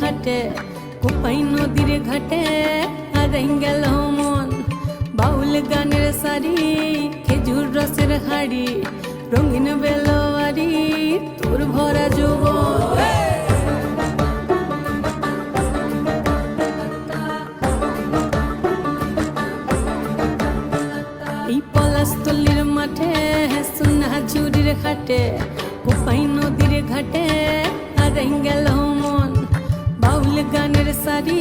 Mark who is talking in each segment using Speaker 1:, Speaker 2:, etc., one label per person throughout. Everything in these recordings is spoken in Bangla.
Speaker 1: ঘাটে, কোপাই নদীর ঘাটে গেল মন। বাউল গানের শাড়ি খেজুর রসের হাড়ি, রঙিন বেলোয়ারি, তোর ভরা চুরির ঘাটে, কোপাই নদীর ঘাটে আর গেল গানের শাড়ি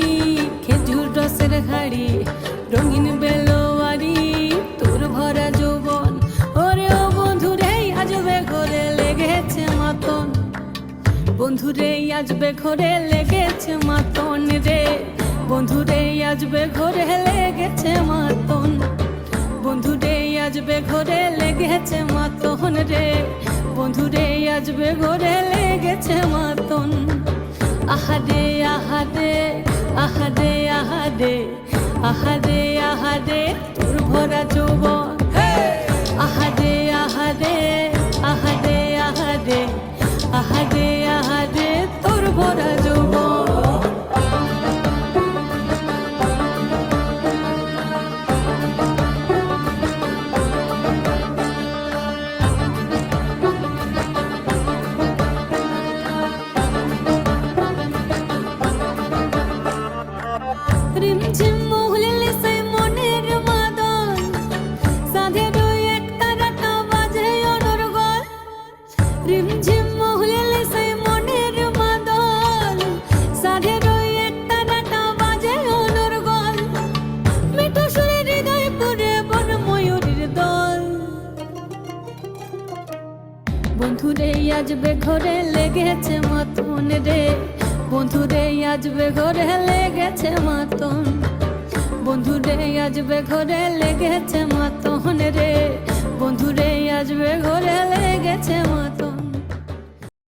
Speaker 1: খেজুর রসের হাড়ি, রঙিন বেলোয়ারি, তোর ভরা যৌবন। ওরে ও বন্ধুরে আজবে ঘরে লেগেছে মাতন। বন্ধুরে আজবে ঘরে লেগেছে মাতন রে। বন্ধুরে আজবে ঘরে লেগেছে মাতন। বন্ধুরে আজবে ঘরে লেগেছে মাতন রে। বন্ধুরে আজবে ঘরে লেগেছে মাতন। আহারে আহারে আহাদে আহাদে আহাদে আহাদে তোর ভরা যৌবন। আহাদে আহাদে আহাদে আহাদে আহাদে আহাদে তোর ভরা রিমঝিম মহুলিলে সেই মনের মাদন সাধের ওই এক তারাটা বাজে অনর্গল রিমঝিম মহুলিলে সেই মনের মাদন সাধের ওই এক তারাটা বাজে অনর্গল মিঠু সুরে হৃদয় পুরে বন দল। বন্ধুরে আজবে ঘরে লেগেছে মতন রে। বন্ধুরে আজবে ঘরে লেগেছে মাতন। বন্ধুরে আজবে ঘরে লেগেছে মাতন রে।